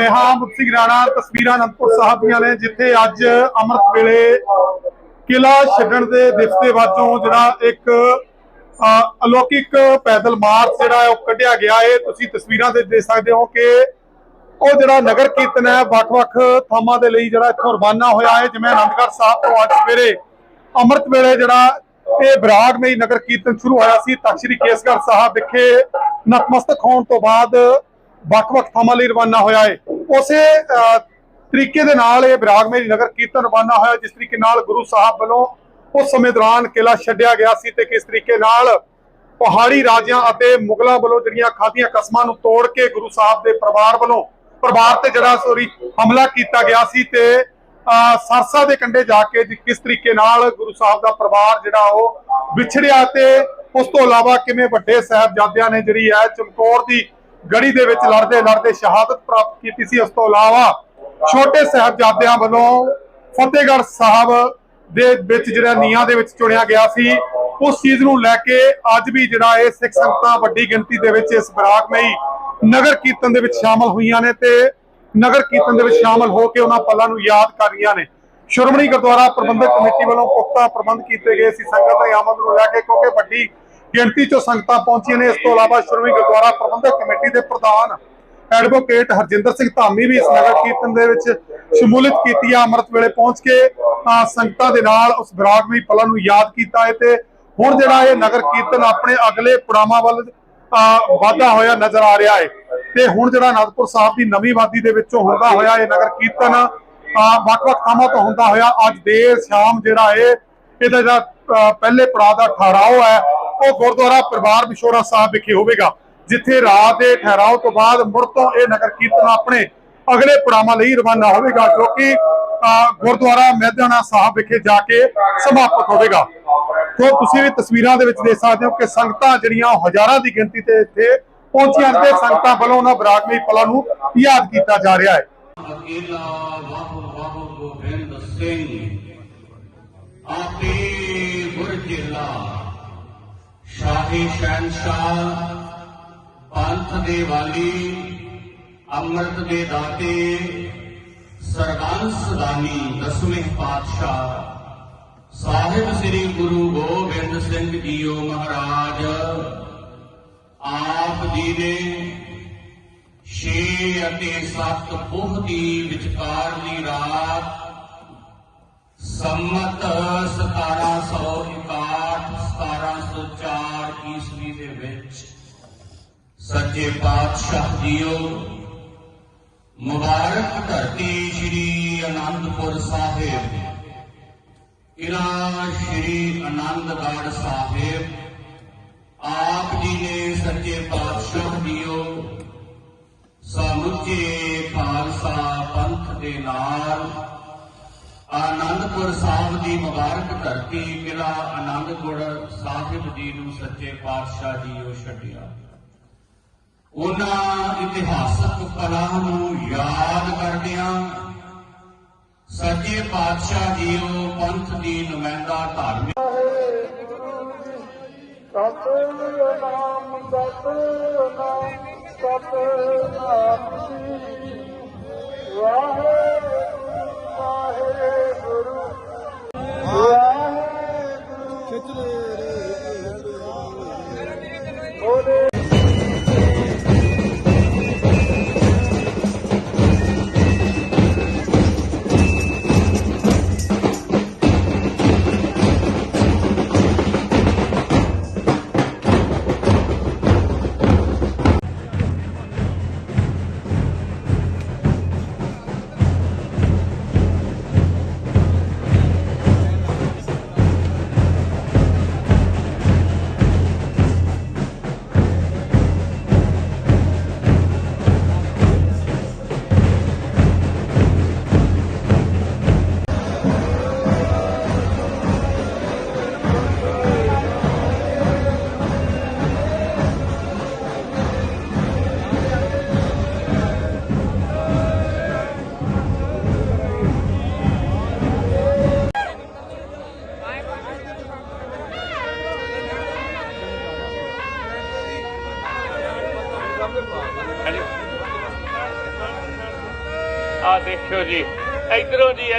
ਮੇਹਾ ਮੁਕਸੀ ਰਾਣਾ ਤਸਵੀਰਾਂ ਅਨੰਦਪੁਰ ਸਾਹਿਬ ਦੀਆਂ ਨੇ, ਜਿੱਥੇ ਅੱਜ ਅੰਮ੍ਰਿਤ ਵੇਲੇ ਕਿਲਾ ਛੱਡਣ ਦੇ ਦਿਵਸ ਵਜੋਂ ਜਿਹੜਾ ਇੱਕ ਅਲੌਕਿਕ ਪੈਦਲ ਮਾਰਚ ਜਿਹੜਾ ਹੈ ਉਹ ਕੱਢਿਆ ਗਿਆ ਹੈ। ਤੁਸੀਂ ਤਸਵੀਰਾਂ ਦੇ ਦੇਖ ਸਕਦੇ ਹੋ ਕਿ ਉਹ ਜਿਹੜਾ ਨਗਰ ਕੀਰਤਨ ਹੈ, ਵੱਖ-ਵੱਖ ਥਾਵਾਂ ਦੇ ਲਈ ਜਿਹੜਾ ਇੱਥੋਂ ਰਵਾਨਾ ਹੋਇਆ ਹੈ। ਜਿਵੇਂ ਆਨੰਦਗੜ੍ਹ ਸਾਹਿਬ ਤੋਂ ਅੱਜ ਸਵੇਰੇ ਅੰਮ੍ਰਿਤ ਵੇਲੇ ਜਿਹੜਾ ਇਹ ਬਰਾੜ ਬਰਾਗਮਈ ਨਗਰ ਕੀਰਤਨ ਸ਼ੁਰੂ ਹੋਇਆ ਸੀ ਤਖ਼ਤ ਸ੍ਰੀ ਕੇਸਗੜ੍ਹ ਸਾਹਿਬ ਵਿਖੇ ਨਤਮਸਤਕ ਹੋਣ ਤੋਂ ਬਾਅਦ ਵੱਖ-ਵੱਖ ਥਾਵਾਂ ਲਈ ਰਵਾਨਾ ਹੋਇਆ ਹੈ ਉਸੇ ਤਰੀਕੇ ਦੇ ਨਾਲ ਇਹ ਬਰਾਗਮਈ ਨਗਰ ਕੀਰਤਨ ਰਵਾਨਾ ਹੋਇਆ ਜਿਸ ਤਰੀਕੇ ਨਾਲ ਗੁਰੂ ਸਾਹਿਬ ਵੱਲੋਂ ਉਸ ਸਮੇਂ ਦੌਰਾਨ ਕਿਲਾ ਛੱਡਿਆ ਗਿਆ ਸੀ ਤੇ ਕਿਸ ਤਰੀਕੇ ਨਾਲ ਪਹਾੜੀ ਰਾਜਿਆਂ ਅਤੇ ਮੁਗਲਾਂ ਵੱਲੋਂ ਜਿਹੜੀਆਂ ਖਾਧੀਆਂ ਕਸਮਾਂ ਨੂੰ ਤੋੜ ਕੇ ਗੁਰੂ ਸਾਹਿਬ ਦੇ ਪਰਿਵਾਰ ਵੱਲੋਂ ਪਰਿਵਾਰ ਤੇ ਜਿਹੜਾ ਸੋਰੀ ਹਮਲਾ ਕੀਤਾ ਗਿਆ ਸੀ ਤੇ ਅਹ, ਸਰਸਾ ਦੇ ਕੰਢੇ ਜਾ ਕੇ ਕਿਸ ਤਰੀਕੇ ਨਾਲ ਗੁਰੂ ਸਾਹਿਬ ਦਾ ਪਰਿਵਾਰ ਜਿਹੜਾ ਉਹ ਵਿਛੜਿਆ ਤੇ ਉਸ ਤੋਂ ਇਲਾਵਾ ਕਿਵੇਂ ਵੱਡੇ ਸਾਹਿਬਜ਼ਾਦਿਆਂ ਨੇ ਜਿਹੜੀ ਹੈ ਚਮਕੌਰ ਦੀ ਗੜੀ ਦੇ ਵਿੱਚ ਲੜਦੇ ਲੜਦੇ ਸ਼ਹਾਦਤ ਪ੍ਰਾਪਤ ਕੀਤੀ ਸੀ। ਉਸ ਤੋਂ ਇਲਾਵਾ ਛੋਟੇ ਸਾਹਿਬਜ਼ਾਦਿਆਂ ਵੱਲੋਂ ਫਤਿਹਗੜ੍ਹ ਸਾਹਿਬ ਦੇ ਵਿੱਚ ਜਿਹੜਾ ਨੀਹਾਂ ਦੇ ਵਿੱਚ ਚੁਣਿਆ ਗਿਆ ਸੀ, ਉਸ ਚੀਜ਼ ਨੂੰ ਲੈ ਕੇ ਅੱਜ ਵੀ ਜਿਹੜਾ ਇਹ ਸਿੱਖ ਸੰਗਤਾਂ ਵੱਡੀ ਗਿਣਤੀ ਦੇ ਵਿੱਚ ਇਸ ਬਰਾਗਮਈ ਨਗਰ ਕੀਰਤਨ ਦੇ ਵਿੱਚ ਸ਼ਾਮਲ ਹੋਈਆਂ ਨੇ ਤੇ ਨਗਰ ਕੀਰਤਨ ਦੇ ਵਿੱਚ ਸ਼ਾਮਲ ਹੋ ਕੇ ਉਹਨਾਂ ਪਲਾਂ ਨੂੰ ਯਾਦ ਕਰ ਰਹੀਆਂ ਨੇ। ਸ਼੍ਰੋਮਣੀ ਗੁਰਦੁਆਰਾ ਪ੍ਰਬੰਧਕ ਕਮੇਟੀ ਵੱਲੋਂ ਪੁਖਤਾ ਪ੍ਰਬੰਧ ਕੀਤੇ ਗਏ ਸੀ। ਸੰਗਤ ਦੀ ਆਮਦ ਨੂੰ ਲੈ ਕੇ ਕਿਉਂਕਿ ਵੱਡੀ ਗਿਣਤੀ 'ਚੋਂ ਸੰਗਤਾਂ ਪਹੁੰਚੀਆਂ ਨੇ। ਇਸ ਤੋਂ ਇਲਾਵਾ ਸ਼੍ਰੋਮਣੀ ਗੁਰਦੁਆਰਾ ਪ੍ਰਬੰਧਕ ਕਮੇਟੀ ਦੇ ਪ੍ਰਧਾਨ ਐਡਵੋਕੇਟ ਹਰਜਿੰਦਰ ਸਿੰਘ ਧਾਮੀ ਵੀ ਇਸ ਨਗਰ ਕੀਰਤਨ ਦੇ ਵਿੱਚ ਸ਼ਮੂਲੀਅਤ ਕੀਤੀ ਆ। ਅੰਮ੍ਰਿਤ ਵੇਲੇ ਪਹੁੰਚ ਕੇ ਸੰਗਤਾਂ ਦੇ ਨਾਲ ਉਸ ਬਰਾਗਮਈ ਪਲਾਂ ਨੂੰ ਯਾਦ ਕੀਤਾ ਹੈ ਤੇ ਹੁਣ ਜਿਹੜਾ ਇਹ ਨਗਰ ਕੀਰਤਨ ਆਪਣੇ ਅਗਲੇ ਪੜਾਵਾਂ ਵੱਲ ਅਹ, ਵਾਧਾ ਹੋਇਆ ਨਜ਼ਰ ਆ ਰਿਹਾ ਹੈ। ਤੇ ਹੁਣ ਜਿਹੜਾ ਅਨੰਦਪੁਰ ਸਾਹਿਬ ਦੀ ਨਵੀਂ ਵਾਦੀ ਦੇ ਵਿੱਚੋਂ ਹੁੰਦਾ ਹੋਇਆ ਇਹ ਨਗਰ ਕੀਰਤਨ ਅਹ, ਵੱਖ-ਵੱਖ ਥਾਵਾਂ ਤੋਂ ਹੁੰਦਾ ਹੋਇਆ। ਅੱਜ ਦੇਰ ਸ਼ਾਮ ਜਿਹੜਾ ਇਹ ਇਹਦਾ ਜਿਹੜਾ ਅਹ, ਪਹਿਲੇ ਪੜਾਅ ਦਾ ਠਹਿਰਾਓ ਹੈ। ਉਹ ਗੁਰਦੁਆਰਾ ਪਰਿਵਾਰ ਵਿਸ਼ੋਰਾ ਸਾਹਿਬ ਵਿਖੇ ਹੋਵੇਗਾ, ਜਿੱਥੇ ਰਾਤ ਦੇ ਠਹਿਰਾਓ ਤੋਂ ਬਾਅਦ ਮੁੜ ਤੋਂ ਇਹ ਨਗਰ ਕੀਰਤਨ ਆਪਣੇ ਅਗਲੇ ਪੜਾਵਾਂ ਲਈ ਰਵਾਨਾ ਹੋਵੇਗਾ, ਜੋ ਗੁਰਦੁਆਰਾ ਮਹਿਦਾਨਾ ਸਾਹਿਬ ਵਿਖੇ ਜਾ ਕੇ ਸਮਾਪਤ ਹੋਵੇਗਾ। ਤੋਂ ਤੁਸੀਂ ਵੀ ਤਸਵੀਰਾਂ ਦੇ ਵਿੱਚ ਦੇਖ ਸਕਦੇ ਹੋ ਕਿ ਸੰਗਤਾਂ ਜਿਹੜੀਆਂ ਉਹ ਹਜ਼ਾਰਾਂ ਦੀ ਗਿਣਤੀ ਤੇ ਇੱਥੇ ਪਹੁੰਚੀਆਂ ਤੇ ਸੰਗਤਾਂ ਵੱਲੋਂ ਉਹਨਾਂ ਬਰਾਗਮਈ ਪਲਾਂ ਨੂੰ ਯਾਦ ਕੀਤਾ ਜਾ ਰਿਹਾ ਹੈ। ਅਕੇਲਾ ਵਾਹ ਵਾਹ ਗੋਬਿੰਦ ਸਿੰਘ, ਆਪੇ ਗੁਰਜੇਲਾ ਸ਼ਾਹੀ ਸ਼ਹਿਨਸ਼ਾਹ, ਪੰਥ ਦੇ ਵਾਲੀ, ਅੰਮ੍ਰਿਤ ਦੇ ਦਾਤੇ ਸਰਬੰਸ ਦਾਨੀ ਦਸਵੇਂ ਪਾਤਸ਼ਾਹ। ਸਾਹਿਬ ਸ੍ਰੀ ਗੁਰੂ ਗੋਬਿੰਦ ਸਿੰਘ ਜੀਓ ਮਹਾਰਾਜ, ਆਪ ਜੀ ਨੇ ਛੇ ਅਤੇ ਸੱਤ ਪੁਹ ਦੀ ਵਿਚਕਾਰਲੀ ਰਾਤ, ਸੰਮਤ 1761 1704 ਈਸਵੀ ਦੇ ਵਿੱਚ ਸੱਚੇ ਪਾਤਸ਼ਾਹ ਜੀਓ ਮੁਬਾਰਕ ਧਰਤੀ ਸ੍ਰੀ ਅਨੰਦਪੁਰ ਸਾਹਿਬ। ਕਿਲਾ ਸ੍ਰੀ ਅਨੰਦਗੜ੍ਹ ਸਾਹਿਬ, ਆਪ ਜੀ ਨੇ ਸੱਚੇ ਪਾਤਸ਼ਾਹ ਜੀਓ ਸਮੁੱਚੇ ਖਾਲਸਾ ਪੰਥ ਦੇ ਨਾਲ ਆਨੰਦਪੁਰ ਸਾਹਿਬ ਦੀ ਮੁਬਾਰਕ ਧਰਤੀ ਕਿਲਾ ਆਨੰਦਪੁਰ ਸਾਹਿਬ ਜੀ ਨੂੰ ਸੱਚੇ ਪਾਤਸ਼ਾਹ ਜੀ ਜੀਓ ਛੱਡਿਆ ਉਹਨਾਂ ਇਤਿਹਾਸਕ ਕਲਾ ਨੂੰ ਯਾਦ ਕਰਦਿਆਂ ਸੱਚੇ ਪਾਤਸ਼ਾਹ ਜੀ ਜੀਓ ਪੰਥ ਦੀ ਨੁਮਾਇੰਦਾ ਧਾਰਮਿਕ ਸਤਨਾਮ ਸਤਨਾਮ ਸਤਨਾਮ ਜੀ Waheguru Waheguru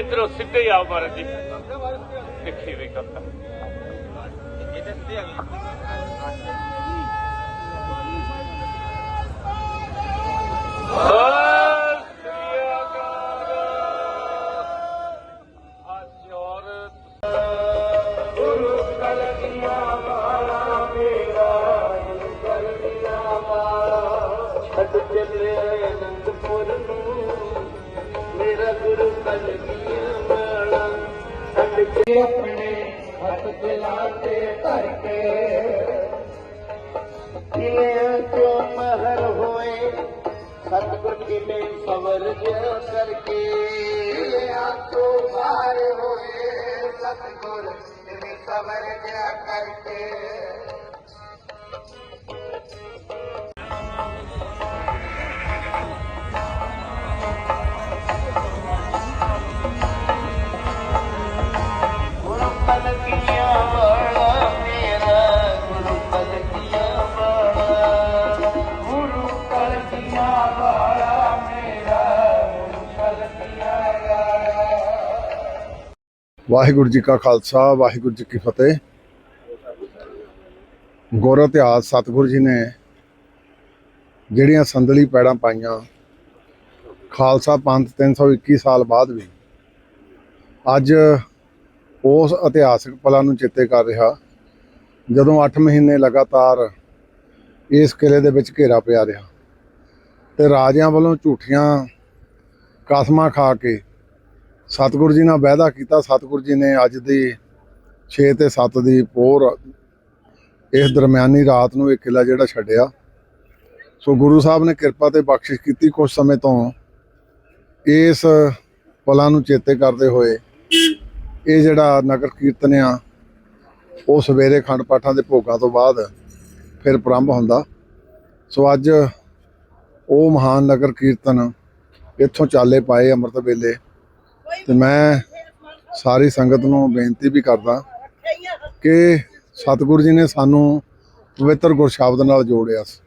Pedro a agora né, de ਕਿਲਿਆਂ ਮਹਰ ਹੋਏ, ਸਤਿਗੁਰ ਕਿਲੇ ਸਵਰ ਜਿਆ ਕਰਕੇ ਕਿਲਿਆਂ ਤੋਂ ਹੋਏ, ਸਤਿਗੁਰ ਕਿਲੇ ਸਵਰ ਕਰਕੇ। ਗੁਰੂ ਕਲਗੀਆਂ ਵਾਹਿਗੁਰੂ ਜੀ ਕਾ ਖਾਲਸਾ, ਵਾਹਿਗੁਰੂ ਜੀ ਕੀ ਫਤਿਹ। ਗੁਰ ਇਤਿਹਾਸ, ਸਤਿਗੁਰੂ ਜੀ ਨੇ ਜਿਹੜੀਆਂ ਸੰਦਲੀ ਪੈੜਾਂ ਪਾਈਆਂ, ਖਾਲਸਾ ਪੰਥ 321 ਸਾਲ ਬਾਅਦ ਵੀ, ਅੱਜ ਉਸ ਇਤਿਹਾਸਕ ਪਲਾਂ ਨੂੰ ਚੇਤੇ ਕਰ ਰਿਹਾ, ਜਦੋਂ 8 ਮਹੀਨੇ ਲਗਾਤਾਰ ਇਸ ਕਿਲੇ ਦੇ ਵਿੱਚ ਘੇਰਾ ਪਿਆ ਰਿਹਾ, ਤੇ ਰਾਜਿਆਂ ਵੱਲੋਂ ਝੂਠੀਆਂ ਕਸਮਾਂ ਖਾ ਕੇ ਸਤਿਗੁਰੂ ਜੀ ਨਾਲ ਵਾਅਦਾ ਕੀਤਾ, ਸਤਿਗੁਰੂ ਜੀ ਨੇ ਅੱਜ ਦੀ 6 ਤੇ 7 ਦੀ ਪੋਰ ਇਸ ਦਰਮਿਆਨੀ ਰਾਤ ਨੂੰ ਇਹ ਕਿਲਾ ਜਿਹੜਾ ਛੱਡਿਆ। ਸੋ ਗੁਰੂ ਸਾਹਿਬ ਨੇ ਕਿਰਪਾ ਤੇ ਬਖਸ਼ਿਸ਼ ਕੀਤੀ ਕੁਝ ਸਮੇਂ ਤੋਂ। ਇਸ ਪਲਾਂ ਨੂੰ ਚੇਤੇ ਕਰਦੇ ਹੋਏ ਇਹ ਜਿਹੜਾ ਨਗਰ ਕੀਰਤਨ ਆ, ਉਹ ਸਵੇਰੇ ਖੰਡ ਪਾਠਾਂ ਦੇ ਭੋਗਾਂ ਤੋਂ ਬਾਅਦ ਫਿਰ ਪ੍ਰਾਰੰਭ ਹੁੰਦਾ। ਸੋ ਅੱਜ ਉਹ ਮਹਾਨ ਨਗਰ ਕੀਰਤਨ ਇੱਥੋਂ ਚਾਲੇ ਪਾਏ ਅੰਮ੍ਰਿਤ ਵੇਲੇ। ਤੇ ਮੈਂ ਸਾਰੀ ਸੰਗਤ ਨੂੰ ਬੇਨਤੀ ਵੀ ਕਰਦਾ ਕਿ ਸਤਿਗੁਰੂ ਜੀ ਨੇ ਸਾਨੂੰ ਪਵਿੱਤਰ ਗੁਰਸ਼ਬਦ ਨਾਲ ਜੋੜਿਆ ਸੀ।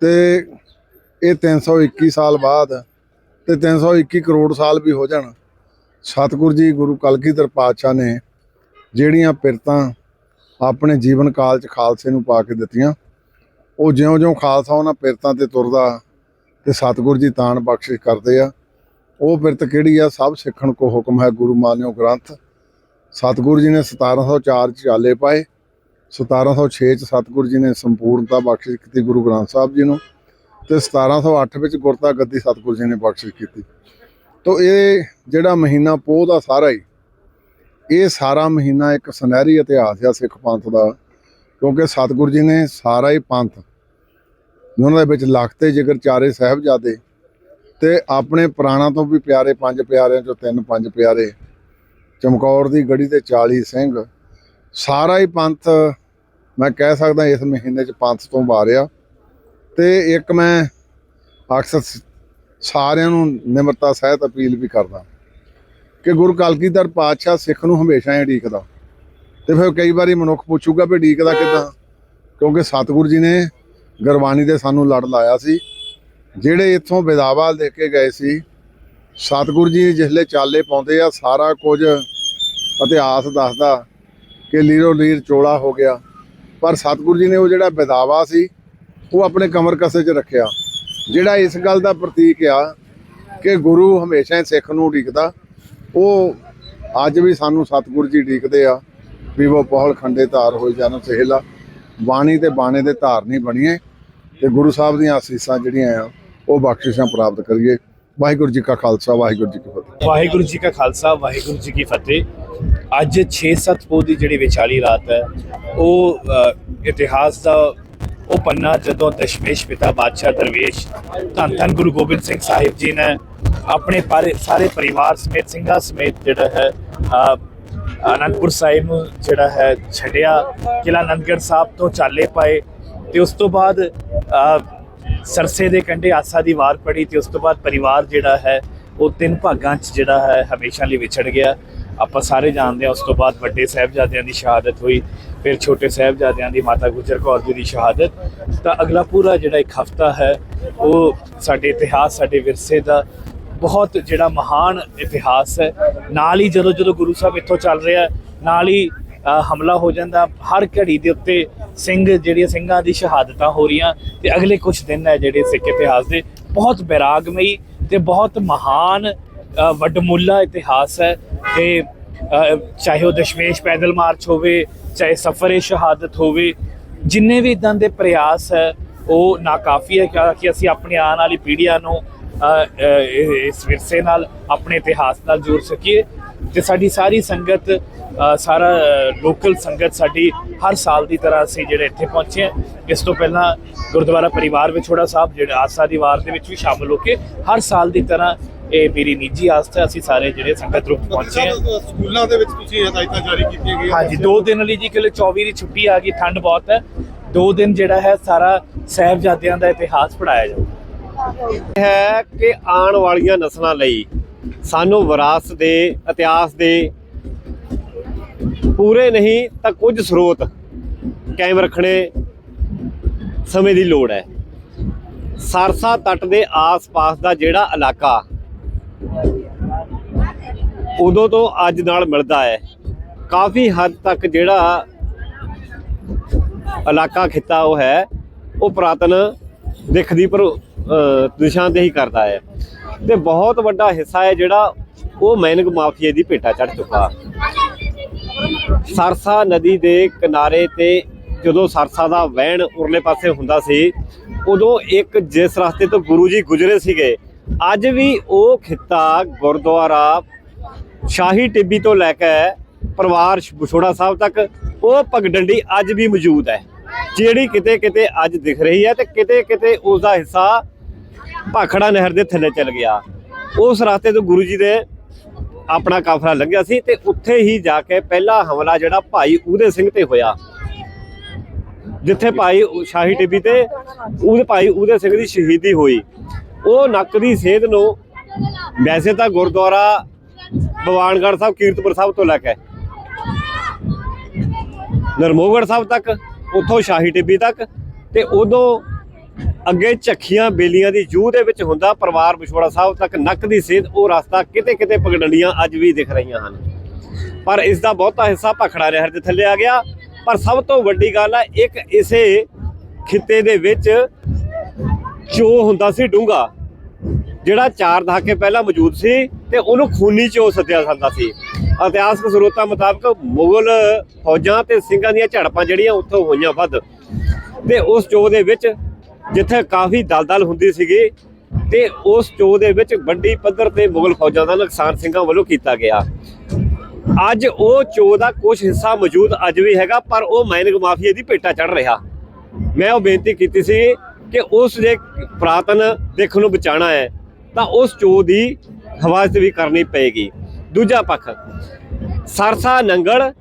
ਤੇ ਇਹ 321 ਸਾਲ ਬਾਅਦ ਤੇ 321 ਕਰੋੜ ਸਾਲ ਵੀ ਹੋ ਜਾਣ, ਸਤਿਗੁਰੂ ਜੀ ਗੁਰੂ ਕਲਗੀਧਰ ਪਾਤਸ਼ਾਹ ਨੇ ਜਿਹੜੀਆਂ ਪਿਰਤਾਂ ਆਪਣੇ ਜੀਵਨ ਕਾਲ 'ਚ ਖਾਲਸੇ ਨੂੰ ਪਾ ਕੇ ਦਿੱਤੀਆਂ, ਉਹ ਜਿਉਂ-ਜਿਉਂ ਖਾਲਸਾ ਉਹਨਾਂ ਪਿਰਤਾਂ ਤੇ ਤੁਰਦਾ ਤੇ ਸਤਿਗੁਰੂ ਜੀ ਤਾਣ ਬਖਸ਼ਿਸ਼ ਕਰਦੇ ਆ। ਉਹ ਬਿਰਤ ਕਿਹੜੀ ਆ? ਸਭ ਸਿੱਖਣ ਕੋ ਹੁਕਮ ਹੈ ਗੁਰੂ ਮਾਨਿਓ ਗ੍ਰੰਥ। ਸਤਿਗੁਰੂ ਜੀ ਨੇ 1704 ਚ ਚਾਲੇ ਪਾਏ। 1706 ਚ ਸਤਿਗੁਰੂ ਜੀ ਨੇ ਸੰਪੂਰਨਤਾ ਬਖਸ਼ਿਸ਼ ਕੀਤੀ ਗੁਰੂ ਗ੍ਰੰਥ ਸਾਹਿਬ ਜੀ ਨੂੰ ਤੇ 1708 ਵਿੱਚ ਗੁਰਤਾ ਗੱਦੀ ਸਤਿਗੁਰੂ ਜੀ ਨੇ ਬਖਸ਼ਿਸ਼ ਕੀਤੀ। ਤੋ ਇਹ ਜਿਹੜਾ ਮਹੀਨਾ ਪੋਹ ਦਾ ਸਾਰਾ ਹੀ, ਇਹ ਸਾਰਾ ਮਹੀਨਾ ਇੱਕ ਸੁਨਹਿਰੀ ਇਤਿਹਾਸ ਆ ਸਿੱਖ ਪੰਥ ਦਾ, ਕਿਉਂਕਿ ਸਤਿਗੁਰੂ ਜੀ ਨੇ ਸਾਰਾ ਹੀ ਪੰਥ ਉਹਨਾਂ ਦੇ ਵਿੱਚ ਲਖਤੇ ਜਿਗਰ ਚਾਰੇ ਸਾਹਿਬਜ਼ਾਦੇ ਤੇ ਆਪਣੇ ਪ੍ਰਾਣਾਂ ਤੋਂ ਵੀ ਪਿਆਰੇ ਪੰਜ ਪਿਆਰਿਆਂ ਚੋਂ ਤਿੰਨ ਪੰਜ ਪਿਆਰੇ, ਚਮਕੌਰ ਦੀ ਗੜੀ ਤੇ 40 ਸਿੰਘ, ਸਾਰਾ ਹੀ ਪੰਥ ਮੈਂ ਕਹਿ ਸਕਦਾ ਇਸ ਮਹੀਨੇ ਚ ਪੰਥ ਤੋਂ ਵਾਰਿਆ। ਤੇ ਇੱਕ ਮੈਂ ਅਕਸਰ ਸਾਰਿਆਂ ਨੂੰ ਨਿਮਰਤਾ ਸਹਿਤ ਅਪੀਲ ਵੀ ਕਰਦਾ ਕਿ ਗੁਰੂ ਕਲਗੀਧਰ ਪਾਤਸ਼ਾਹ ਸਿੱਖ ਨੂੰ ਹਮੇਸ਼ਾ ਹੀ ਢੀਕਦਾ ਤੇ ਫਿਰ ਕਈ ਵਾਰੀ ਮਨੁੱਖ ਪੁੱਛੂਗਾ ਵੀ ਢੀਕਦਾ ਕਿਦਾਂ? ਕਿਉਂਕਿ ਸਤਿਗੁਰੂ ਜੀ ਨੇ ਗੁਰਬਾਣੀ ਦੇ ਸਾਨੂੰ ਲੜ ਲਾਇਆ ਸੀ। ਜਿਹੜੇ ਇੱਥੋਂ ਵਿਦਾਵਾ ਲੈ ਕੇ ਗਏ ਸੀ, ਸਤਿਗੁਰੂ ਜੀ ਜਿਸਲੇ ਚਾਲੇ ਪਾਉਂਦੇ ਆ, ਸਾਰਾ ਕੁਝ ਇਤਿਹਾਸ ਦੱਸਦਾ ਕਿ ਲੀਰੋ ਲੀਰ ਚੋਲਾ ਹੋ ਗਿਆ। ਪਰ ਸਤਿਗੁਰੂ ਜੀ ਨੇ ਉਹ ਜਿਹੜਾ ਵਿਦਾਵਾ ਸੀ, ਉਹ ਆਪਣੇ ਕਮਰ ਕਸੇ 'ਚ ਰੱਖਿਆ। ਜਿਹੜਾ ਇਸ ਗੱਲ ਦਾ ਪ੍ਰਤੀਕ ਆ ਕਿ ਗੁਰੂ ਹਮੇਸ਼ਾ ਹੀ ਸਿੱਖ ਨੂੰ ਉਡੀਕਦਾ, ਉਹ ਅੱਜ ਵੀ ਸਾਨੂੰ ਸਤਿਗੁਰੂ ਜੀ ਉਡੀਕਦੇ ਆ ਵੀ ਉਹ ਪਹਲ ਖੰਡੇ ਧਾਰ ਹੋਈ ਜਨ ਸਹਿਲਾ। ਬਾਣੀ ਤੇ ਬਾਣੇ ਦੇ ਧਾਰਨੀ ਬਣੀਏ, ਤੇ ਗੁਰੂ ਸਾਹਿਬ ਦੀਆਂ ਅਸੀਸਾਂ ਜਿਹੜੀਆਂ ਆ ਉਹ ਬਖਸ਼ਿਸ਼ਾਂ ਪ੍ਰਾਪਤ ਕਰੀਏ। ਵਾਹਿਗੁਰੂ ਜੀ ਕਾ ਖਾਲਸਾ, ਵਾਹਿਗੁਰੂ ਜੀ ਕੀ ਫਤਿਹ। ਵਾਹਿਗੁਰੂ ਜੀ ਕਾ ਖਾਲਸਾ, ਵਾਹਿਗੁਰੂ ਜੀ ਕੀ ਫਤਿਹ। ਅੱਜ 6-7 ਪੋਹ ਦੀ ਜਿਹੜੀ ਵਿਚਾਲੀ ਰਾਤ ਹੈ, ਉਹ ਇਤਿਹਾਸ ਦਾ ਉਹ ਪੰਨਾ ਜਦੋਂ ਦਸ਼ਮੇਸ਼ ਪਿਤਾ ਬਾਦਸ਼ਾਹ ਦਰਵੇਸ਼ ਧੰਨ ਧੰਨ ਗੁਰੂ ਗੋਬਿੰਦ ਸਿੰਘ ਸਾਹਿਬ ਜੀ ਨੇ ਆਪਣੇ ਪਾਰੇ, ਸਾਰੇ ਪਰਿਵਾਰ ਸਮੇਤ, ਸਿੰਘਾਂ ਸਮੇਤ ਜਿਹੜਾ ਹੈ ਅਨੰਦਪੁਰ ਸਾਹਿਬ ਨੂੰ ਜਿਹੜਾ ਹੈ, ਛੱਡਿਆ। ਕਿਲਾ ਨੰਦਗੜ੍ਹ ਸਾਹਿਬ ਤੋਂ ਚਾਲੇ ਪਾਏ। ਤੇ ਉਸ ਤੋਂ ਬਾਅਦ ਸਰਸੇ ਦੇ ਕੰਢੇ ਆਸਾ ਦੀ ਵਾਰ ਪੜੀ ਤੇ ਉਸ ਤੋਂ ਬਾਅਦ ਪਰਿਵਾਰ ਜਿਹੜਾ ਹੈ, ਉਹ ਤਿੰਨ ਭਾਗਾਂ 'ਚ ਜਿਹੜਾ ਹੈ, ਹਮੇਸ਼ਾ ਲਈ ਵਿਛੜ ਗਿਆ। ਆਪਾਂ ਸਾਰੇ ਜਾਣਦੇ ਹਾਂ ਉਸ ਤੋਂ ਬਾਅਦ ਵੱਡੇ ਸਾਹਿਬਜ਼ਾਦਿਆਂ ਦੀ ਸ਼ਹਾਦਤ ਹੋਈ, ਫਿਰ ਛੋਟੇ ਸਾਹਿਬਜ਼ਾਦਿਆਂ ਦੀ ਮਾਤਾ ਗੁਜਰ ਕੌਰ ਜੀ ਦੀ ਸ਼ਹਾਦਤ। ਤਾਂ ਅਗਲਾ ਪੂਰਾ ਜਿਹੜਾ ਇੱਕ ਹਫਤਾ ਹੈ, ਉਹ ਸਾਡੇ ਇਤਿਹਾਸ, ਸਾਡੇ ਵਿਰਸੇ ਦਾ ਬਹੁਤ ਜਿਹੜਾ ਮਹਾਨ ਇਤਿਹਾਸ ਹੈ। ਨਾਲ ਹੀ ਜਦੋਂ ਜਦੋਂ ਗੁਰੂ ਸਾਹਿਬ ਇੱਥੋਂ ਚੱਲ ਰਿਹਾ ਨਾਲ ਹੀ ਹਮਲਾ ਹੋ ਜਾਂਦਾ, ਹਰ ਘੜੀ ਦੇ ਉੱਤੇ ਸਿੰਘ, ਜਿਹੜੀਆਂ ਸਿੰਘਾਂ ਦੀ ਸ਼ਹਾਦਤਾਂ ਹੋ ਰਹੀਆਂ ਤੇ ਅਗਲੇ ਕੁਝ ਦਿਨ ਹੈ ਜਿਹੜੇ ਸਿੱਖ ਇਤਿਹਾਸ ਦੇ, ਬਹੁਤ ਬੈਰਾਗਮਈ ਤੇ ਬਹੁਤ ਮਹਾਨ ਵੱਡਮੁੱਲਾ ਇਤਿਹਾਸ ਹੈ ਤੇ ਚਾਹੇ ਉਹ ਦਸ਼ਮੇਸ਼ ਪੈਦਲ ਮਾਰਚ ਹੋਵੇ, ਚਾਹੇ ਸਫਰੇ ਸ਼ਹਾਦਤ ਹੋਵੇ, ਜਿੰਨੇ ਵੀ ਇਦਾਂ ਦੇ ਪ੍ਰਯਾਸ ਹੈ, ਉਹ ਨਾਕਾਫੀ ਹੈ ਕਿ- ਅਸੀਂ ਆਪਣੀ ਆਉਣ ਵਾਲੀ ਪੀੜ੍ਹੀਆਂ ਨੂੰ ਇਸ ਵਿਰਸੇ ਨਾਲ, ਆਪਣੇ ਇਤਿਹਾਸ ਨਾਲ ਜੋੜ ਸਕੀਏ ਤੇ ਸਾਡੀ ਸਾਰੀ ਸੰਗਤ ਸਾਰਾ ਲੋਕਲ ਸੰਗਤ ਸਾਡੀ ਹਰ ਸਾਲ ਦੀ ਤਰ੍ਹਾਂ ਅਸੀਂ ਜਿਹੜੇ ਇੱਥੇ ਪਹੁੰਚੇ ਹਾਂ। ਇਸ ਤੋਂ ਪਹਿਲਾਂ ਗੁਰਦੁਆਰਾ ਪਰਿਵਾਰ ਵਿਛੋੜਾ ਸਾਹਿਬ ਜਿਹੜਾ ਆਸਾ ਦੀ ਵਾਰ ਦੇ ਵਿੱਚ ਵੀ ਸ਼ਾਮਲ ਹੋ ਕੇ ਹਰ ਸਾਲ ਦੀ ਤਰ੍ਹਾਂ ਇਹ ਮੇਰੀ ਨਿੱਜੀ ਆਸਥਾ ਅਸੀਂ ਸਾਰੇ ਜਿਹੜੇ ਸੰਗਤ ਰੂਪ ਪਹੁੰਚੇ ਹਾਂ। ਸਕੂਲਾਂ ਦੇ ਵਿੱਚ ਤੁਸੀਂ ਹਦਾਇਤਾਂ ਜਾਰੀ ਕੀਤੀਆਂ ਗਈਆਂ ਹਾਂਜੀ ਦੋ ਦਿਨ ਲਈ ਜੀ ਕਿਲੇ 24 ਦੀ ਛੁੱਟੀ ਆ ਗਈ ਠੰਡ ਬਹੁਤ ਹੈ। ਦੋ ਦਿਨ ਜਿਹੜਾ ਹੈ ਸਾਰਾ ਸਾਹਿਬਜ਼ਾਦਿਆਂ ਦਾ ਇਤਿਹਾਸ ਪੜਾਇਆ ਜਾਊਗਾ ਹੈ ਕਿ ਆਉਣ ਵਾਲੀਆਂ ਨਸਲਾਂ ਲਈ ਸਾਨੂੰ ਵਿਰਾਸਤ ਦੇ ਇਤਿਹਾਸ ਦੇ ਪੂਰੇ ਨਹੀਂ ਤਾਂ ਕੁਝ ਸਰੋਤ ਕਾਇਮ ਰੱਖਣੇ ਸਮੇਂ ਦੀ ਲੋੜ ਹੈ। ਸਰਸਾ ਤੱਟ ਦੇ ਆਸ-ਪਾਸ ਦਾ ਜਿਹੜਾ ਇਲਾਕਾ ਉਦੋਂ ਤੋਂ ਅੱਜ ਨਾਲ ਮਿਲਦਾ ਹੈ। ਕਾਫੀ ਹੱਦ ਤੱਕ ਜਿਹੜਾ ਇਲਾਕਾ ਖਿੱਤਾ ਉਹ ਹੈ ਉਹ ਪੁਰਾਤਨ ਦਿੱਖ ਦੀ ਪਰ ਅ, ਨਿਸ਼ਾਨਦੇਹੀ ਕਰਦਾ ਹੈ। ਤੇ ਬਹੁਤ ਵੱਡਾ ਹਿੱਸਾ ਹੈ ਜਿਹੜਾ ਉਹ ਮੈਨਗ ਮਾਫੀਏ ਦੀ ਭੇਟਾ ਚੜ ਚੁੱਕਾ। ਸਰਸਾ ਨਦੀ ਦੇ ਕਿਨਾਰੇ ਤੇ ਜਦੋਂ ਸਰਸਾ ਦਾ ਵਹਿਣ ਉਰਲੇ ਪਾਸੇ ਹੁੰਦਾ ਸੀ, ਉਦੋਂ ਇੱਕ ਜਿਸ ਰਸਤੇ ਤੋਂ ਗੁਰੂ ਜੀ ਗੁਜ਼ਰੇ ਸੀਗੇ, ਅੱਜ ਵੀ ਉਹ ਖਿੱਤਾ ਗੁਰਦੁਆਰਾ ਸ਼ਾਹੀ ਟਿੱਬੀ ਤੋਂ ਲੈ ਕੇ ਪਰਿਵਾਰ ਵਿਛੋੜਾ ਸਾਹਿਬ ਤੱਕ, ਉਹ ਪਗਡੰਡੀ ਅੱਜ ਵੀ ਮੌਜੂਦ ਹੈ। ਜਿਹੜੀ ਕਿਤੇ ਕਿਤੇ ਅੱਜ ਦਿਖ ਰਹੀ ਹੈ ਤੇ ਕਿਤੇ ਕਿਤੇ ਉਸ ਦਾ ਹਿੱਸਾ ਭਾਖੜਾ ਨਹਿਰ ਦੇ ਥੱਲੇ ਚਲ ਗਿਆ। ਉਸ ਰਸਤੇ ਤੋਂ ਗੁਰੂ ਜੀ ਦੇ ਆਪਣਾ ਕਾਫਲਾ ਲੰਘਿਆ ਸੀ ਤੇ ਉੱਥੇ ਹੀ ਜਾ ਕੇ ਪਹਿਲਾ ਹਮਲਾ ਜਿਹੜਾ ਭਾਈ ਉਹਦੇ ਸਿੰਘ ਤੇ ਹੋਇਆ। ਜਿੱਥੇ ਭਾਈ ਸ਼ਾਹੀ ਟਿੱਬੀ ਤੇ ਉਹਦੇ ਭਾਈ ਉਹਦੇ ਸਿੰਘ ਦੀ ਸ਼ਹੀਦੀ ਹੋਈ। ਉਹ ਨੱਕ ਦੀ ਸੇਧ ਨੂੰ ਵੈਸੇ ਤਾਂ ਗੁਰਦੁਆਰਾ ਬਵਾਨਗੜ੍ਹ ਸਾਹਿਬ, ਕੀਰਤਪੁਰ ਸਾਹਿਬ ਤੋਂ ਲੈ ਕੇ ਨਰਮੋਗੜ੍ਹ ਸਾਹਿਬ ਤੱਕ, ਉੱਥੋਂ ਸ਼ਾਹੀ ਟਿੱਬੀ ਤੱਕ ਤੇ ਉਦੋਂ ਅੱਗੇ ਝੱਖੀਆਂ ਬੇਲੀਆਂ ਦੀ ਜੂਹ ਦੇ ਵਿੱਚ ਹੁੰਦਾ ਪਰਿਵਾਰ ਵਿਛੋੜਾ ਸਾਹਿਬ ਤੱਕ ਨੱਕ ਦੀ ਸੇਧ, ਉਹ ਰਸਤਾ ਕਿਤੇ ਕਿਤੇ ਪਗਡੰਡੀਆਂ ਅੱਜ ਵੀ ਦਿਖ ਰਹੀਆਂ ਹਨ। ਪਰ ਇਸ ਦਾ ਬਹੁਤਾ ਹਿੱਸਾ ਭਖੜਾ ਨਹਿਰ ਦੇ ਥੱਲੇ ਆ ਗਿਆ। ਪਰ ਸਭ ਤੋਂ ਵੱਡੀ ਗੱਲ ਹੈ ਇੱਕ ਇਸੇ ਖਿੱਤੇ ਦੇ ਵਿੱਚ ਚੋ ਹੁੰਦਾ ਸੀ ਡੂੰਗਾ ਜਿਹੜਾ ਚਾਰ ਦਹਾਕੇ ਪਹਿਲਾਂ ਮੌਜੂਦ ਸੀ ਤੇ ਉਹਨੂੰ ਖੂਨੀ ਚੋ ਸੱਦਿਆ ਜਾਂਦਾ ਸੀ। ਇਤਿਹਾਸਕ ਸਰੋਤਾਂ ਮੁਤਾਬਕ ਮੁਗਲ ਫੌਜਾਂ ਤੇ ਸਿੰਘਾਂ ਦੀਆਂ ਝੜਪਾਂ ਜਿਹੜੀਆਂ ਉੱਥੋਂ ਹੋਈਆਂ ਵੱਧ, ਤੇ ਉਸ ਚੋ ਦੇ ਵਿੱਚ ਜਿੱਥੇ ਕਾਫੀ ਦਲਦਲ ਹੁੰਦੀ ਸੀਗੀ ਤੇ ਉਸ ਚੋ ਦੇ ਵਿੱਚ ਵੱਡੀ ਪੱਧਰ ਤੇ ਮੁਗਲ ਫੌਜਾਂ ਦਾ ਨੁਕਸਾਨ ਸਿੰਘਾਂ ਵੱਲੋਂ ਕੀਤਾ ਗਿਆ। ਅੱਜ ਉਹ ਚੋ ਦਾ ਕੁਝ ਹਿੱਸਾ ਮੌਜੂਦ ਅੱਜ ਵੀ ਹੈਗਾ, ਪਰ ਉਹ ਮੈਨਗ ਮਾਫੀਏ ਦੀ ਭੇਟਾ ਚੜ ਰਿਹਾ। ਮੈਂ ਉਹ ਬੇਨਤੀ ਕੀਤੀ ਸੀ ਕਿ ਉਸ ਦੇ ਪ੍ਰਾਤਨ ਦੇਖ ਨੂੰ ਬਚਾਣਾ ਹੈ, ਤਾਂ ਉਸ ਚੋ ਦੀ ਹਵਾਜ਼ਤ ਵੀ ਕਰਨੀ ਪਏਗੀ। ਦੂਜਾ ਪੱਖ, ਸਰਸਾ ਨੰਗਲ,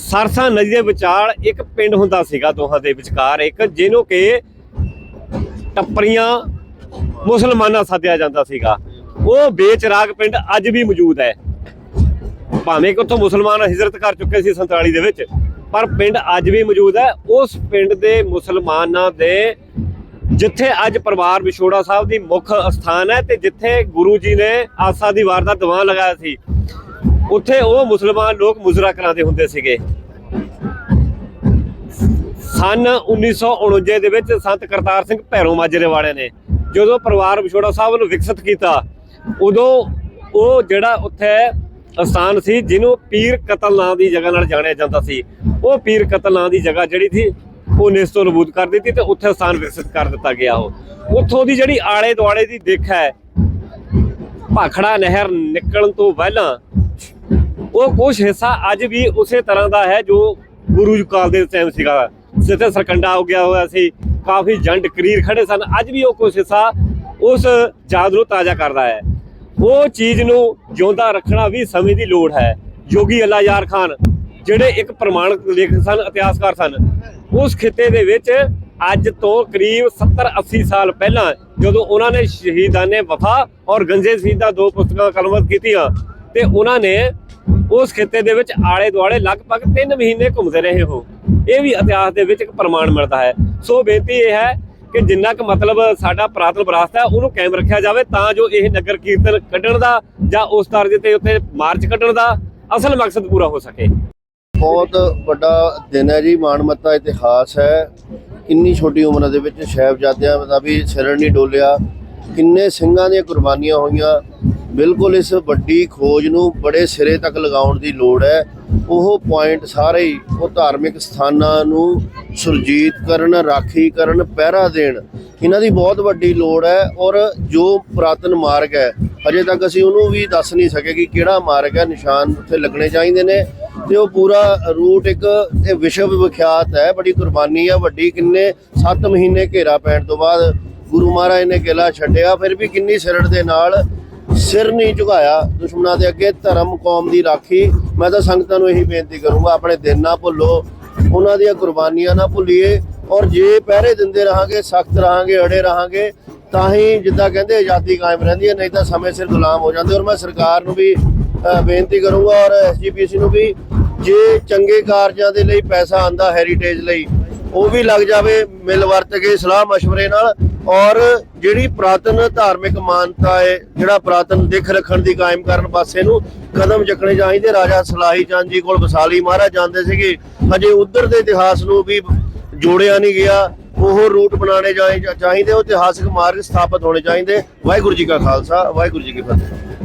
ਸਰਸਾ ਨਦੀ ਦੇ ਵਿਚਾਲ ਇੱਕ ਪਿੰਡ ਹੁੰਦਾ ਸੀਗਾ ਦੋਹਾਂ ਦੇ ਵਿਚਕਾਰ, ਇੱਕ ਜਿਹਨੂੰ ਕਿ ਟੱਪਰੀਆਂ ਮੁਸਲਮਾਨਾਂ ਸੱਦਿਆ ਜਾਂਦਾ ਸੀਗਾ। ਉਹ ਬੇਚਰਾਗ ਪਿੰਡ ਅੱਜ ਵੀ ਮੌਜੂਦ ਹੈ। ਭਾਵੇਂ ਕਿ ਉੱਥੋਂ ਮੁਸਲਮਾਨ ਹਿਜਰਤ ਕਰ ਚੁੱਕੇ ਸੀ 47 ਦੇ ਵਿੱਚ, ਪਰ ਪਿੰਡ ਅੱਜ ਵੀ ਮੌਜੂਦ ਹੈ। ਉਸ ਪਿੰਡ ਦੇ ਮੁਸਲਮਾਨਾਂ ਦੇ ਜਿੱਥੇ ਅੱਜ ਪਰਿਵਾਰ ਵਿਛੋੜਾ ਸਾਹਿਬ ਦੀ ਮੁੱਖ ਸਥਾਨ ਹੈ ਤੇ ਜਿੱਥੇ ਗੁਰੂ ਜੀ ਨੇ ਆਸਾ ਦੀ ਵਾਰ ਦਾ ਦੀਵਾਨ ਲਗਾਇਆ ਸੀ, ਉੱਥੇ ਉਹ ਮੁਸਲਮਾਨ ਲੋਕ ਮੁਜ਼ਰਾ ਕਰਾਉਂਦੇ ਹੁੰਦੇ ਸੀਗੇ। ਸਨ 1949 ਦੇ ਵਿੱਚ ਸੰਤ ਕਰਤਾਰ ਸਿੰਘ ਭੈਰੋ ਮਾਜਰੇ ਵਾਲਿਆਂ ਨੇ। ਜਦੋਂ ਪਰਿਵਾਰ ਵਿਛੋੜਾ ਸਾਹਿਬ ਨੂੰ ਵਿਕਸਿਤ ਕੀਤਾ, ਉਦੋਂ ਉਹ ਜਿਹੜਾ ਉੱਥੇ ਸਥਾਨ ਸੀ, ਜਿਹਨੂੰ ਪੀਰ ਕਤਲ ਨਾਂ ਦੀ ਜਗ੍ਹਾ ਨਾਲ ਜਾਣਿਆ ਜਾਂਦਾ ਸੀ, ਉਹ ਪੀਰ ਕਤਲ ਨਾਂ ਦੀ ਜਗ੍ਹਾ ਜਿਹੜੀ ਸੀ, ਉਹ ਨਿਸਤੋਂ ਨਬੂਦ ਕਰ ਦਿੱਤੀ ਤੇ ਉੱਥੇ ਸਥਾਨ ਵਿਕਸਿਤ ਕਰ ਦਿੱਤਾ ਗਿਆ ਉਹ। ਉੱਥੋਂ ਦੀ ਜਿਹੜੀ ਆਲੇ ਦੁਆਲੇ ਦੀ ਦਿੱਖ ਹੈ, ਭਾਖੜਾ ਨਹਿਰ ਨਿਕਲਣ ਤੋਂ ਪਹਿਲਾਂ, ਉਹ ਕੁਝ ਹਿੱਸਾ ਅੱਜ ਵੀ ਉਸੇ ਤਰ੍ਹਾਂ ਦਾ ਹੈ ਜੋ ਗੁਰੂ ਜੀ ਕਾਲ ਦੇ ਟਾਈਮ ਸੀਗਾ। ਜਿੱਥੇ ਸਰਕੰਡਾ ਹੋ ਗਿਆ ਹੋਇਆ ਸੀ, ਕਾਫੀ ਜੰਡ ਕਰੀਰ ਖੜੇ ਸਨ। ਅੱਜ ਵੀ ਉਹ ਕੁਝ ਹਿੱਸਾ ਉਸ ਯਾਦ ਨੂੰ ਤਾਜ਼ਾ ਕਰਦਾ ਹੈ। ਉਹ ਚੀਜ਼ ਨੂੰ ਜਿਉਂਦਾ ਰੱਖਣਾ ਵੀ ਸਮੇਂ ਦੀ ਲੋੜ ਹੈ। ਯੋਗੀ ਅੱਲਾ ਯਾਰ ਖਾਨ, ਜਿਹੜੇ ਇੱਕ ਪ੍ਰਮਾਣਿਕ ਲੇਖਕ ਸਨ, ਇਤਿਹਾਸਕਾਰ ਸਨ, ਉਸ ਖਿੱਤੇ ਦੇ ਵਿੱਚ ਅੱਜ ਤੋਂ ਕਰੀਬ 70 80 ਸਾਲ ਪਹਿਲਾਂ ਜਦੋਂ ਉਹਨਾਂ ਨੇ ਸ਼ਹੀਦਾਨੇ ਵਫਾ ਔਰ ਗੰਜੇ ਸ਼ਹੀਦਾਂ ਦੋ ਪੁਸਤਕਾਂ ਕਲਮਤ ਕੀਤੀਆਂ, ਤੇ ਉਹਨਾਂ ਨੇ ਉਸ ਖਿੱਤੇ ਦੇ ਵਿੱਚ ਆਲੇ ਦੁਆਲੇ ਲਗਭਗ 3 ਮਹੀਨੇ ਘੁੰਮਦੇ ਰਹੇ ਹੋ ਇਹ ਵੀ ਇਤਿਹਾਸ ਦੇ ਵਿੱਚ ਇੱਕ ਪ੍ਰਮਾਣ ਮਿਲਦਾ ਹੈ। ਸੋ ਬੇਨਤੀ ਇਹ ਹੈ ਕਿ ਜਿੰਨਾ ਕੁ ਮਤਲਬ ਸਾਡਾ ਪ੍ਰਾਤਨ ਵਿਰਾਸਤ ਹੈ, ਉਹਨੂੰ ਕਾਇਮ ਰੱਖਿਆ ਜਾਵੇ ਤਾਂ ਜੋ ਇਹ ਨਗਰ ਕੀਰਤਨ ਕੱਢਣ ਦਾ ਜਾਂ ਉਸ ਤਰ੍ਹਾਂ ਤੇ ਉੱਥੇ ਮਾਰਚ ਕੱਢਣ ਦਾ ਅਸਲ ਮਕਸਦ ਪੂਰਾ ਹੋ ਸਕੇ। ਬਹੁਤ ਵੱਡਾ ਦਿਨ ਹੈ ਜੀ ਮਾਣਮੱਤਾ ਇਤਿਹਾਸ ਹੈ। ਇੰਨੀ ਛੋਟੀ ਉਮਰ ਦੇ ਵਿੱਚ ਸਾਹਿਬਜ਼ਾਦਿਆਂ ਦਾ ਵੀ ਸਿਰ ਨਹੀਂ ਡੋਲਿਆ। ਕਿੰਨੇ ਸਿੰਘਾਂ ਦੀਆਂ ਕੁਰਬਾਨੀਆਂ ਹੋਈਆਂ। ਬਿਲਕੁਲ ਇਸ ਵੱਡੀ ਖੋਜ ਨੂੰ ਬੜੇ ਸਿਰੇ ਤੱਕ ਲਗਾਉਣ ਦੀ ਲੋੜ ਹੈ। ਉਹ ਪੁਆਇੰਟ ਸਾਰੇ ਹੀ ਉਹ ਧਾਰਮਿਕ ਸਥਾਨਾਂ ਨੂੰ ਸੁਰਜੀਤ ਕਰਨ, ਰਾਖੀ ਕਰਨ, ਪਹਿਰਾ ਦੇਣ, ਇਹਨਾਂ ਦੀ ਬਹੁਤ ਵੱਡੀ ਲੋੜ ਹੈ ਔਰ ਜੋ ਪੁਰਾਤਨ ਮਾਰਗ ਹੈ ਅਜੇ ਤੱਕ ਅਸੀਂ ਉਹਨੂੰ ਵੀ ਦੱਸ ਨਹੀਂ ਸਕੇ ਕਿ ਕਿਹੜਾ ਮਾਰਗ ਹੈ, ਨਿਸ਼ਾਨ ਉੱਥੇ ਲੱਗਣੇ ਚਾਹੀਦੇ ਨੇ ਤੇ ਉਹ ਪੂਰਾ ਰੂਟ ਇੱਕ ਇਹ ਵਿਸ਼ਵ ਵਿਖਿਆਤ ਹੈ, ਬੜੀ ਕੁਰਬਾਨੀ ਆ, ਵੱਡੀ ਕਿੰਨੇ 7 ਮਹੀਨੇ ਘੇਰਾ ਪੈਣ ਤੋਂ ਬਾਅਦ ਗੁਰੂ ਮਹਾਰਾਜ ਨੇ ਕਿਲਾ ਛੱਡਿਆ, ਫਿਰ ਵੀ ਕਿੰਨੀ ਸਿਰੜ ਦੇ ਨਾਲ ਸਿਰ ਨਹੀਂ ਝੁਕਾਇਆ ਦੁਸ਼ਮਣਾਂ ਦੇ ਅੱਗੇ, ਧਰਮ, ਕੌਮ ਦੀ ਰਾਖੀ। ਮੈਂ ਤਾਂ ਸੰਗਤਾਂ ਨੂੰ ਇਹੀ ਬੇਨਤੀ ਕਰੂੰਗਾ, ਆਪਣੇ ਦਿਨ ਨਾ ਭੁੱਲੋ। ਉਹਨਾਂ ਦੀਆਂ ਕੁਰਬਾਨੀਆਂ ਨਾ ਭੁੱਲੀਏ। ਔਰ ਜੇ ਪਹਿਰੇ ਦਿੰਦੇ ਰਹਾਂਗੇ, ਸਖਤ ਰਹਾਂਗੇ, ਅੜੇ ਰਹਾਂਗੇ, ਤਾਂ ਹੀ ਜਿੱਦਾਂ ਕਹਿੰਦੇ ਆਜ਼ਾਦੀ ਕਾਇਮ ਰਹਿੰਦੀ ਹੈ, ਨਹੀਂ ਤਾਂ ਸਮੇਂ ਸਿਰ ਗੁਲਾਮ ਹੋ ਜਾਂਦੇ। ਔਰ ਮੈਂ ਸਰਕਾਰ ਨੂੰ ਵੀ ਬੇਨਤੀ ਕਰੂੰਗਾ ਔਰ ਐਸਜੀਪੀਸੀ ਨੂੰ ਵੀ, ਜੇ ਚੰਗੇ ਕਾਰਜਾਂ ਦੇ ਲਈ ਪੈਸਾ ਆਂਦਾ ਹੈਰੀਟੇਜ ਲਈ, ਉਹ ਵੀ ਲੱਗ ਜਾਵੇ, ਮਿਲ ਵਰਤ ਕੇ ਸਲਾਹ مشਵਰੇ ਨਾਲ। ਔਰ ਜਿਹੜੀ ਪੁਰਾਤਨ ਧਾਰਮਿਕ ਮਾਨਤਾ ਹੈ, ਜਿਹੜਾ ਪੁਰਾਤਨ ਦਿੱਖ ਰੱਖਣ ਦੀ ਕਾਇਮ ਕਰਨ ਪਾਸੇ ਨੂੰ ਕਦਮ ਚੱਕਣੇ ਚਾਹੀਦੇ, ਰਾਜਾ ਸਲਾਹੀ ਚੰਦ ਜੀ ਕੋਲ ਵਸਾਲੀ ਮਹਾਰਾਜ ਜਾਂਦੇ ਸੀਗੇ ਅਜੇ ਉਧਰ ਦੇ ਇਤਿਹਾਸ ਨੂੰ ਵੀ ਜੋੜਿਆ ਨਹੀਂ ਗਿਆ, ਉਹ ਰੂਟ ਬਣਾਉਣੇ ਚਾਹੀਦੇ ਉਹ ਇਤਿਹਾਸਿਕ ਮਾਰਗ ਸਥਾਪਿਤ ਹੋਣੇ ਚਾਹੀਦੇ। ਵਾਹਿਗੁਰੂ ਜੀ ਕਾ ਖਾਲਸਾ, ਵਾਹਿਗੁਰੂ ਜੀ ਕੀ ਫਤਿਹ।